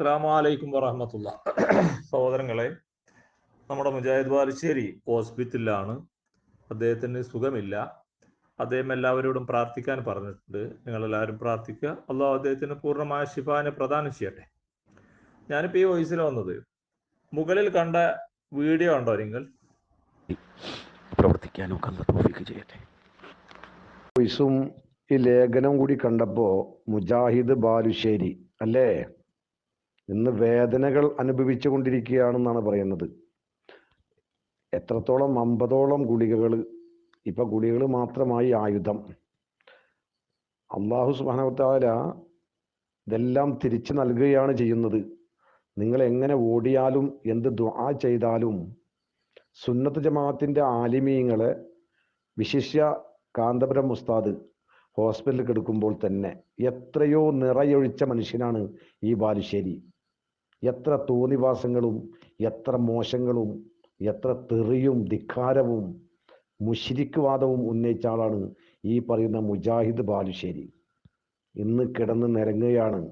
അസ്സാമലൈക്കും വറഹമത്തുള്ള. സഹോദരങ്ങളെ നമ്മുടെ മുജാഹിദ് ബാലുശ്ശേരി ഹോസ്പിറ്റലിലാണ് അദ്ദേഹത്തിന് സുഖമില്ല. അദ്ദേഹം എല്ലാവരോടും പ്രാർത്ഥിക്കാൻ പറഞ്ഞിട്ടുണ്ട്. നിങ്ങൾ എല്ലാവരും പ്രാർത്ഥിക്കുക. അള്ളാഹു അദ്ദേഹത്തിന് പൂർണമായ ശിഫാനെ പ്രദാനം ചെയ്യട്ടെ. ഞാനിപ്പോൾ ഈ വോയിസിൽ വന്നത്. മുകളിൽ കണ്ട വീഡിയോ ഉണ്ടോ നിങ്ങൾ? പ്രവർത്തിക്കാനും ചെയ്യട്ടെ. വോയിസും ഈ ലേഖനം കൂടി കണ്ടപ്പോ മുജാഹിദ് ബാലുശ്ശേരി അല്ലേ? ഇന്ന് വേദനകൾ അനുഭവിച്ചു കൊണ്ടിരിക്കുകയാണെന്നാണ് പറയുന്നത്. എത്രത്തോളം അമ്പതോളം ഗുളികകൾ ഇപ്പൊ ഗുളികകൾ മാത്രമായി ആയുധം. അള്ളാഹു സുബാനവത്താല ഇതെല്ലാം തിരിച്ചു നൽകുകയാണ് ചെയ്യുന്നത്. നിങ്ങൾ എങ്ങനെ ഓടിയാലും എന്ത് ദ്വാ ചെയ്താലും സുന്നത്ത് ജമാഅത്തിന്റെ ആലിമീങ്ങളെ വിശിഷ്യ കാന്തപുരം ഉസ്താദ് ഹോസ്പിറ്റലിൽ കിടക്കുമ്പോൾ തന്നെ എത്രയോ നിറയൊഴിച്ച മനുഷ്യനാണ് ഈ ബാലുശ്ശേരി. എത്ര തോന്നിവാസങ്ങളും എത്ര മോശങ്ങളും എത്ര തെറിയും ധിക്കാരവും മുഷിരിക്ക് വാദവും ഉന്നയിച്ച ആളാണ് ഈ പറയുന്ന മുജാഹിദ് ബാലുശ്ശേരി. ഇന്ന് കിടന്ന് നിരങ്ങുകയാണ്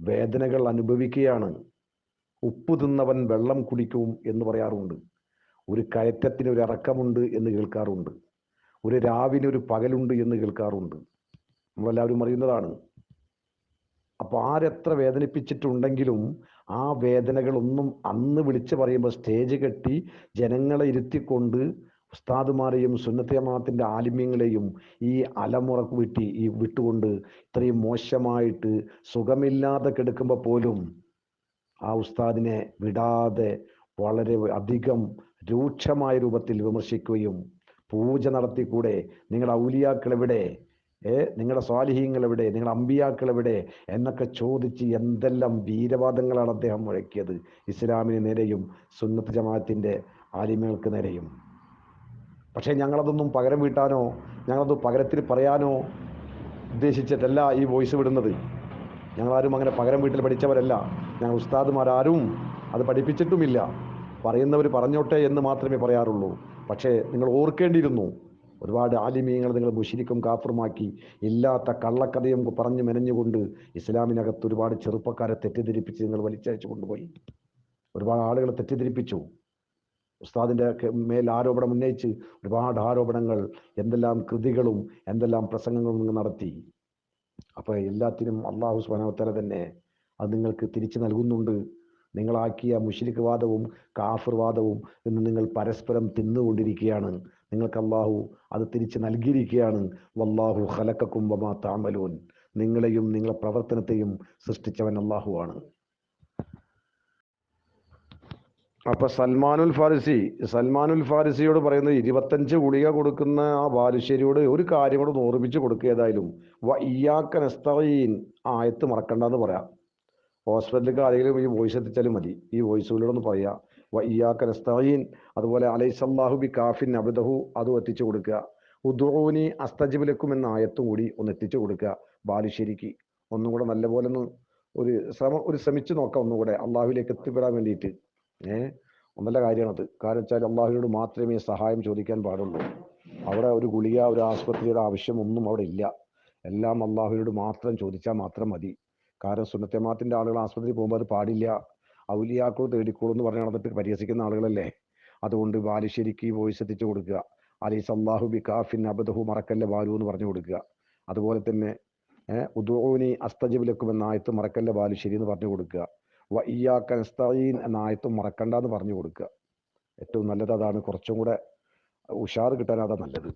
വേദനകൾ അനുഭവിക്കുകയാണ്. ഉപ്പ് തിന്നവൻ വെള്ളം കുടിക്കും എന്ന് പറയാറുണ്ട്. ഒരു കയറ്റത്തിന് ഒരു ഇറക്കമുണ്ട് എന്ന് കേൾക്കാറുണ്ട്. ഒരു രാവിന് ഒരു പകലുണ്ട് എന്ന് കേൾക്കാറുണ്ട്. നമ്മളെല്ലാവരും അറിയുന്നതാണ്. അപ്പോൾ ആരെത്ര വേദനിപ്പിച്ചിട്ടുണ്ടെങ്കിലും ആ വേദനകളൊന്നും അന്ന് വിളിച്ചു പറയുമ്പോൾ സ്റ്റേജ് കെട്ടി ജനങ്ങളെ ഇരുത്തിക്കൊണ്ട് ഉസ്താദുമാരെയും സുന്നത്തിയമാത്തിന്റെ ആലിമ്യങ്ങളെയും ഈ അലമുറക്ക് വിട്ടി ഈ വിട്ടുകൊണ്ട് ഇത്രയും മോശമായിട്ട് സുഖമില്ലാതെ കിടക്കുമ്പോൾ പോലും ആ ഉസ്താദിനെ വിടാതെ വളരെ അധികം രൂക്ഷമായ രൂപത്തിൽ വിമർശിക്കുകയും പൂജ നടത്തിക്കൂടെ. നിങ്ങളുടെ ഔലിയാക്കൾ എവിടെ? ഏ നിങ്ങളുടെ സ്വാലിഹീങ്ങൾ എവിടെ നിങ്ങളുടെ അമ്പിയാക്കൾ എവിടെ എന്നൊക്കെ ചോദിച്ച് എന്തെല്ലാം വീരവാദങ്ങളാണ് അദ്ദേഹം മുഴക്കിയത്. ഇസ്ലാമിന് നേരെയും സുന്നത്ത് ജമാഅത്തിന്റെ ആലിമകൾക്ക് നേരെയും. പക്ഷേ ഞങ്ങളതൊന്നും പകരം വീട്ടാനോ ഞങ്ങളത് പകരത്തിൽ പറയാനോ ഉദ്ദേശിച്ചിട്ടല്ല ഈ വോയിസ് വിടുന്നത്. ഞങ്ങളാരും അങ്ങനെ പകരം വീട്ടിൽ പഠിച്ചവരല്ല. ഞങ്ങൾ ഉസ്താദുമാരാരും അത് പഠിപ്പിച്ചിട്ടുമില്ല. പറയുന്നവർ പറഞ്ഞോട്ടെ എന്ന് മാത്രമേ പറയാറുള്ളൂ. പക്ഷേ നിങ്ങൾ ഓർക്കേണ്ടിയിരുന്നു ഒരുപാട് ആലിമീങ്ങൾ നിങ്ങൾ മുഷിരിക്കും കാഫറുമാക്കി. ഇല്ലാത്ത കള്ളക്കഥയും പറഞ്ഞു മെനഞ്ഞുകൊണ്ട് ഇസ്ലാമിനകത്ത് ഒരുപാട് ചെറുപ്പക്കാരെ തെറ്റിദ്ധരിപ്പിച്ച് നിങ്ങൾ വലിച്ചയച്ചു കൊണ്ടുപോയി. ഒരുപാട് ആളുകളെ തെറ്റിദ്ധരിപ്പിച്ചു. ഉസ്താദിന്റെ മേൽ ആരോപണം ഉന്നയിച്ച് ഒരുപാട് ആരോപണങ്ങൾ എന്തെല്ലാം കൃതികളും എന്തെല്ലാം പ്രസംഗങ്ങളും നിങ്ങൾ നടത്തി. അപ്പൊ എല്ലാത്തിനും അള്ളാഹു സുബാനവത്തല തന്നെ അത് നിങ്ങൾക്ക് തിരിച്ചു നൽകുന്നുണ്ട്. നിങ്ങളാക്കിയ മുഷിരിക് വാദവും കാഫിർ വാദവും എന്ന് നിങ്ങൾ പരസ്പരം തിന്നുകൊണ്ടിരിക്കുകയാണ്. നിങ്ങൾക്ക് അള്ളാഹു അത് തിരിച്ച് നൽകിയിരിക്കുകയാണ്. വല്ലാഹു ഖലക്കും വമാ താമലൂൻ നിങ്ങളെയും നിങ്ങളെ പ്രവർത്തനത്തെയും സൃഷ്ടിച്ചവൻ അള്ളാഹു ആണ്. അപ്പൊ സൽമാനുൽ ഫാരിസി സൽമാനുൽ ഫാരിസിയോട് പറയുന്നത് ഇരുപത്തഞ്ച് ഗുളിക കൊടുക്കുന്ന ആ ബാലുശ്ശേരിയോട് ഒരു കാര്യം കൂടെ ഓർമ്മിച്ച് കൊടുക്കുക ഏതായാലും. വ ഇയാക്കൻ നസ്തീൻ ആയത്ത് മറക്കണ്ടെന്ന് പറയാം. ഹോസ്പിറ്റലിലേക്ക് ആരെങ്കിലും ഈ വോയിസ് എത്തിച്ചാലും മതി. ഈ വോയിസുകളോട് ഒന്ന് പറയാ വ ഇയാക്ക നസ്തീൻ അതുപോലെ അലൈസല്ലാഹുബി കാഫിൻ അബദഹു അതും എത്തിച്ചു കൊടുക്കുക. ഉദ്റൂനി അസ്തജിബിലക്കും എന്ന ആയത്തും കൂടി ഒന്ന് എത്തിച്ചു കൊടുക്കുക ബാലുശ്ശേരിക്ക്. ഒന്നും കൂടെ നല്ലപോലെ ഒന്ന് ഒരു ശ്രമ ഒരു ശ്രമിച്ചു നോക്കാം ഒന്നുകൂടെ അള്ളാഹുവിലേക്ക് എത്തിപ്പെടാൻ വേണ്ടിയിട്ട്. ഒന്നല്ല കാര്യമാണത്. കാരണം വെച്ചാൽ അള്ളാഹുവിനോട് മാത്രമേ സഹായം ചോദിക്കാൻ പാടുള്ളൂ. അവിടെ ഒരു ഗുളിക ഒരു ആശുപത്രിയുടെ ആവശ്യം ഒന്നും അവിടെ ഇല്ല. എല്ലാം അള്ളാഹുവിനോട് മാത്രം ചോദിച്ചാൽ മാത്രം മതി. കാരണം സുന്നത്തമാത്തിന്റെ ആളുകൾ ആശുപത്രി പോകുമ്പോൾ അത് പാടില്ല. ഔലിയാക്കൾ തേടിക്കോളൂ എന്ന് പറഞ്ഞ് നടന്നിട്ട് പരിഹസിക്കുന്ന ആളുകളല്ലേ? അതുകൊണ്ട് ബാലുശ്ശേരിക്ക് വോയിസ് എത്തിച്ചു കൊടുക്കുക. അലീസ് സല്ലാഹു ബി കാഫിൻ അബദഹു മറക്കല്ല ബാലു എന്ന് പറഞ്ഞു കൊടുക്കുക. അതുപോലെ തന്നെ ഉദോനി അസ്തജിബിലക്കും എന്ന ആയത്ത് മറക്കല്ല ബാലുശ്ശേരി എന്ന് പറഞ്ഞു കൊടുക്കുക. വ ഇയാക്ക എന്ന ആയത്തും മറക്കണ്ട എന്ന് പറഞ്ഞു കൊടുക്കുക. ഏറ്റവും നല്ലത് അതാണ്. കുറച്ചും കൂടെ ഉഷാർ കിട്ടാൻ അതാ നല്ലത്.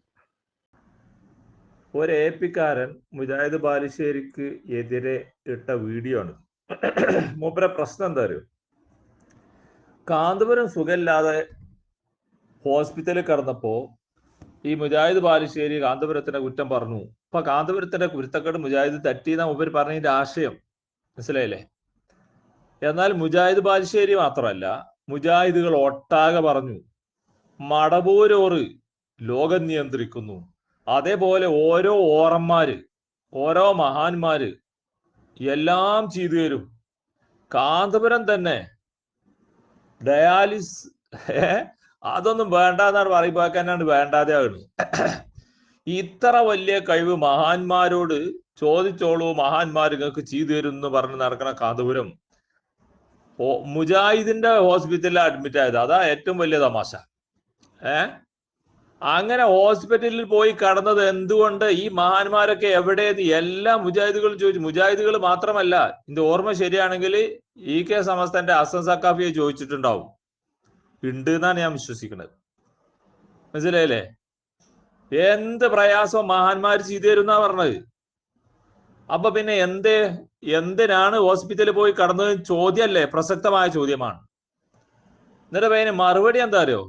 ഒരു എ പിക്കാരൻ മുജാഹിദ് ബാലുശ്ശേരിക്ക് എതിരെ ഇട്ട വീഡിയോ ആണ്. മൂപ്പരെ പ്രശ്നം എന്താ അറിയോ? കാന്തപുരം സുഖമില്ലാതെ ഹോസ്പിറ്റലിൽ കിടന്നപ്പോ ഈ മുജാഹിദ് ബാലുശ്ശേരി കാന്തപുരത്തിന്റെ കുറ്റം പറഞ്ഞു. അപ്പൊ കാന്തപുരത്തിന്റെ കുരുത്തക്കേട് മുജാഹിദ് തട്ടിയെന്ന മൂപ്പര് പറഞ്ഞതിന്റെ ആശയം. മനസ്സിലായില്ലേ? എന്നാൽ മുജാഹിദ് ബാലുശ്ശേരി മാത്രമല്ല മുജാഹിദുകൾ ഒട്ടാകെ പറഞ്ഞു മടപൂരോറ് ലോകം നിയന്ത്രിക്കുന്നു. അതേപോലെ ഓരോ ഓറന്മാര് ഓരോ മഹാന്മാര് എല്ലാം ചെയ്തു തരും കാന്തപുരം തന്നെ ഡയാലിസ് അതൊന്നും വേണ്ട എന്നാണ് പറയുമ്പോക്കാനാണ് വേണ്ടാതെ ആകുന്നത് ഇത്ര വലിയ കഴിവ് മഹാന്മാരോട് ചോദിച്ചോളൂ മഹാന്മാർ നിങ്ങൾക്ക് ചെയ്തു തരും എന്ന് പറഞ്ഞ് നടക്കണ കാന്തപുരം. മുജാഹിദിന്റെ ഹോസ്പിറ്റലിൽ അഡ്മിറ്റ് ആയത്. അതാ ഏറ്റവും വലിയ തമാശ. ഏ? അങ്ങനെ ഹോസ്പിറ്റലിൽ പോയി കടന്നത് എന്തുകൊണ്ട്? ഈ മഹാന്മാരൊക്കെ എവിടെയെന്ന് എല്ലാ മുജാഹിദുകളും ചോദിച്ചു. മുജാഹിദുകൾ മാത്രമല്ല ഇതിന്റെ ഓർമ്മ ശരിയാണെങ്കിൽ ഇ കെ സമസ്തന്റെ അസം സക്കാഫിയെ ചോദിച്ചിട്ടുണ്ടാവും. ഉണ്ട് എന്നാണ് ഞാൻ വിശ്വസിക്കുന്നത്. മനസ്സിലായില്ലേ? എന്ത് പ്രയാസവും മഹാന്മാർ ചെയ്തു തരുന്നാ പറഞ്ഞത്. അപ്പൊ പിന്നെ എന്ത് എന്തിനാണ് ഹോസ്പിറ്റലിൽ പോയി കടന്നത് ചോദ്യമല്ലേ? പ്രസക്തമായ ചോദ്യമാണ്. എന്നിട്ട് പയ്യന് മറുപടി എന്താ അറിയോ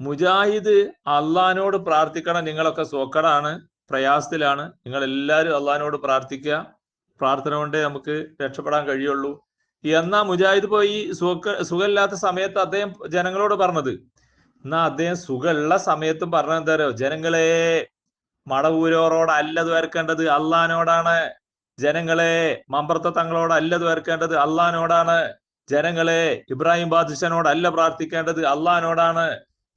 മുജാഹിദ് അള്ളഹാനോട് പ്രാർത്ഥിക്കണം നിങ്ങളൊക്കെ സോക്കടാണ് പ്രയാസത്തിലാണ് നിങ്ങൾ എല്ലാവരും അള്ളഹാനോട് പ്രാർത്ഥിക്കുക. പ്രാർത്ഥന കൊണ്ടേ നമുക്ക് രക്ഷപ്പെടാൻ കഴിയുള്ളൂ. എന്നാ മുജാഹിദ് പോയി സുഖ സുഖമില്ലാത്ത സമയത്ത് അദ്ദേഹം ജനങ്ങളോട് പറഞ്ഞത്? എന്നാ അദ്ദേഹം സുഖമുള്ള സമയത്തും പറഞ്ഞത് എന്താരോ ജനങ്ങളെ മടവൂരോറോട് അല്ലത് വരക്കേണ്ടത് അള്ളഹാനോടാണ് ജനങ്ങളെ മമ്പർത്ത തങ്ങളോട് അല്ലത് വരക്കേണ്ടത് അള്ളഹാനോടാണ് ജനങ്ങളെ ഇബ്രാഹിം ബാദിഷനോട് അല്ല പ്രാർത്ഥിക്കേണ്ടത് അള്ളഹാനോടാണ്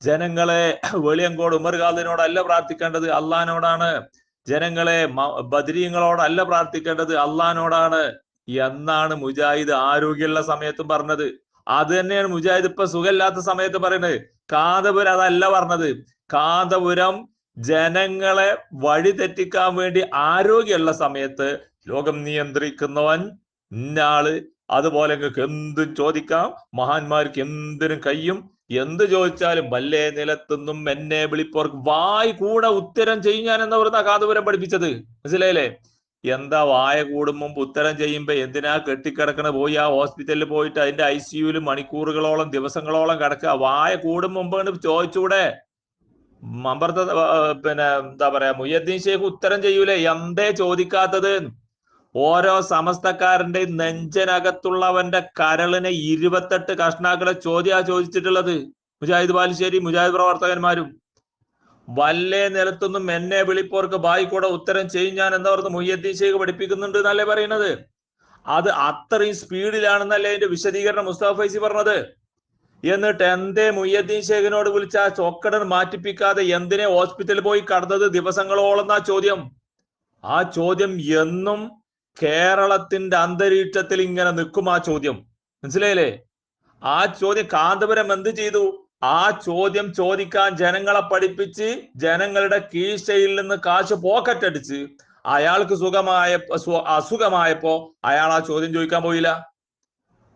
ജനങ്ങളെ വെളിയങ്കോട് ഉമർ ഖാദിനോട് അല്ല പ്രാർത്ഥിക്കേണ്ടത് അള്ളഹാനോടാണ് ജനങ്ങളെ ബദരീങ്ങളോട് അല്ല പ്രാർത്ഥിക്കേണ്ടത് അള്ളഹാനോടാണ് എന്നാണ് മുജാഹിദ് ആരോഗ്യമുള്ള സമയത്തും പറഞ്ഞത്. അത് തന്നെയാണ് മുജാഹിദ് ഇപ്പൊ സുഖമില്ലാത്ത സമയത്ത് പറയുന്നത്. കാന്തപുരം അതല്ല പറഞ്ഞത്. കാന്തപുരം ജനങ്ങളെ വഴി തെറ്റിക്കാൻ വേണ്ടി ആരോഗ്യമുള്ള സമയത്ത് ലോകം നിയന്ത്രിക്കുന്നവൻ ഇന്നാൾ അതുപോലെ നിങ്ങൾക്ക് എന്തും ചോദിക്കാം. മഹാന്മാർക്ക് എന്തിനും കയ്യും എന്ത് ചോദിച്ചാലും വല്ലേ നിലത്തുനിന്നും എന്നെ വിളിപ്പോർക്ക് വായ് കൂടെ ഉത്തരം ചെയ്യാൻ എന്ന് പറഞ്ഞ കാന്തപുരം പഠിപ്പിച്ചത്. മനസ്സിലായില്ലേ? എന്താ വായ കൂടുമ്പോൾ ഉത്തരം ചെയ്യുമ്പോ എന്തിനാ കെട്ടിക്കിടക്കണ? പോയി ആ ഹോസ്പിറ്റലിൽ പോയിട്ട് അതിന്റെ ഐ സിയുവിൽ മണിക്കൂറുകളോളം ദിവസങ്ങളോളം കിടക്കുക. വായ കൂടും ചോദിച്ചൂടെ? മമ്പർത്ത പിന്നെ എന്താ പറയാ മുയ്യദ്ദീൻ ഷേഖ് ഉത്തരം ചെയ്യൂലേ? എന്തേ ചോദിക്കാത്തത്? ഓരോ സമസ്തക്കാരന്റെ നെഞ്ചനകത്തുള്ളവന്റെ കരളിനെ ഇരുപത്തെട്ട് കഷ്ണാക്കളെ ചോദ്യ ചോദിച്ചിട്ടുള്ളത്. മുജാഹിദ് ബാലുശ്ശേരി മുജാഹിദ് പ്രവർത്തകന്മാരും. വല്ലേ നിലത്തൊന്നും എന്നെ വിളിപ്പോർക്ക് ബായിക്കൂടെ ഉത്തരം ചെയ്യും ഞാൻ പറഞ്ഞ് മുയ്യദ്ദീൻ ഷെയ്ഖ് പഠിപ്പിക്കുന്നുണ്ട് എന്നല്ലേ പറയുന്നത്? അത് അത്രയും സ്പീഡിലാണെന്നല്ലേ അതിന്റെ വിശദീകരണം മുസ്താഫൈസി പറഞ്ഞത്? എന്നിട്ട് എന്തേ മുയ്യദ്ദീൻ ഷേഖിനോട് വിളിച്ച ആ മാറ്റിപ്പിക്കാതെ എന്തിനെ ഹോസ്പിറ്റലിൽ പോയി കടന്നത് ദിവസങ്ങളോളം ആ ചോദ്യം? ആ ചോദ്യം എന്നും കേരളത്തിന്റെ അന്തരീക്ഷത്തിൽ ഇങ്ങനെ നിൽക്കും ആ ചോദ്യം. മനസ്സിലായില്ലേ? ആ ചോദ്യം കാന്തപുരം എന്ത് ചെയ്തു? ആ ചോദ്യം ചോദിക്കാൻ ജനങ്ങളെ പഠിപ്പിച്ച് ജനങ്ങളുടെ കീശയിൽ നിന്ന് കാശ് പോക്കറ്റ് അടിച്ച് അയാൾക്ക് സുഖമായ അസുഖമായപ്പോ അയാൾ ആ ചോദ്യം ചോദിക്കാൻ പോയില്ല.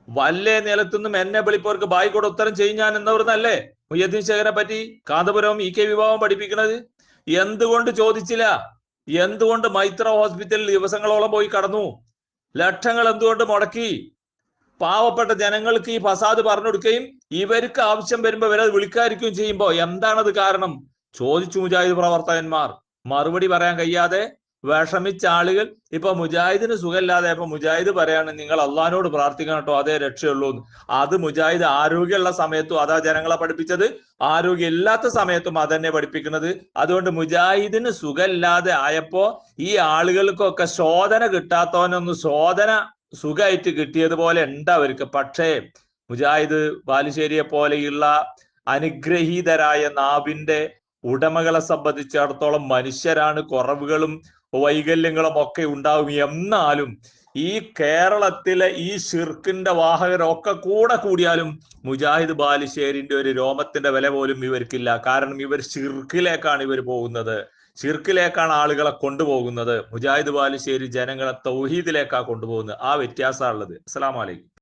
വല്ലേ നിലത്തുനിന്നും എന്നെ വിളിപ്പവർക്ക് ബായിക്കോട് ഉത്തരം ചെയ്യും ഞാൻ എന്നവർന്നല്ലേ മുയ്യദ്ദീൻ ശേഖരെ പറ്റി കാന്തപുരം ഇ കെ വിഭാഗം പഠിപ്പിക്കുന്നത് എന്തുകൊണ്ട് ചോദിച്ചില്ല? എന്തുകൊണ്ട് മൈത്ര ഹോസ്പിറ്റലിൽ ദിവസങ്ങളോളം പോയി കടന്നു? ലക്ഷങ്ങൾ എന്തുകൊണ്ട് മുടക്കി? പാവപ്പെട്ട ജനങ്ങൾക്ക് ഈ ഫസാദ് പറഞ്ഞു കൊടുക്കുകയും ഇവർക്ക് ആവശ്യം വരുമ്പോ ഇവരത് വിളിക്കാതിരിക്കുകയും ചെയ്യുമ്പോ എന്താണത് കാരണം? ചോദിച്ചു മുജാഹിദ് പ്രവർത്തകന്മാർ. മറുപടി പറയാൻ കഴിയാതെ വിഷമിച്ച ആളുകൾ. ഇപ്പൊ മുജാഹിദിന് സുഖമില്ലാതെ ഇപ്പൊ മുജാഹിദ് പറയാണ് നിങ്ങൾ അള്ളഹാനോട് പ്രാർത്ഥിക്കണം കേട്ടോ അതേ രക്ഷയുള്ളൂ അത് മുജാഹിദ് ആരോഗ്യമുള്ള സമയത്തും അതാ ജനങ്ങളെ പഠിപ്പിച്ചത്. ആരോഗ്യം ഇല്ലാത്ത സമയത്തും അതന്നെ പഠിപ്പിക്കുന്നത്. അതുകൊണ്ട് മുജാഹിദിന് സുഖമില്ലാതെ ആയപ്പോ ഈ ആളുകൾക്കൊക്കെ ശോധന കിട്ടാത്തവനൊന്ന് ശോധന സുഖമായിട്ട് കിട്ടിയതുപോലെ ഉണ്ട് അവർക്ക്. പക്ഷേ മുജാഹിദ് ബാലുശ്ശേരിയെ പോലെയുള്ള അനുഗ്രഹീതരായ നാവിന്റെ ഉടമകളെ സംബന്ധിച്ചിടത്തോളം മനുഷ്യരാണ്. കുറവുകളും വൈകല്യങ്ങളും ഒക്കെ ഉണ്ടാവും. എന്നാലും ഈ കേരളത്തിലെ ഈ ഷിർക്കിന്റെ വാഹകരൊക്കെ കൂടെ കൂടിയാലും മുജാഹിദ് ബാലുശ്ശേരിന്റെ ഒരു രോമത്തിന്റെ വില പോലും ഇവർക്കില്ല. കാരണം ഇവർ ഷിർക്കിലേക്കാണ് ഇവർ പോകുന്നത്. ഷിർക്കിലേക്കാണ് ആളുകളെ കൊണ്ടുപോകുന്നത്. മുജാഹിദ് ബാലുശ്ശേരി ജനങ്ങളെ തൗഹീദിലേക്കാണ് കൊണ്ടുപോകുന്നത്. ആ വ്യത്യാസമുള്ളത് അസ്സലാമലൈക്കും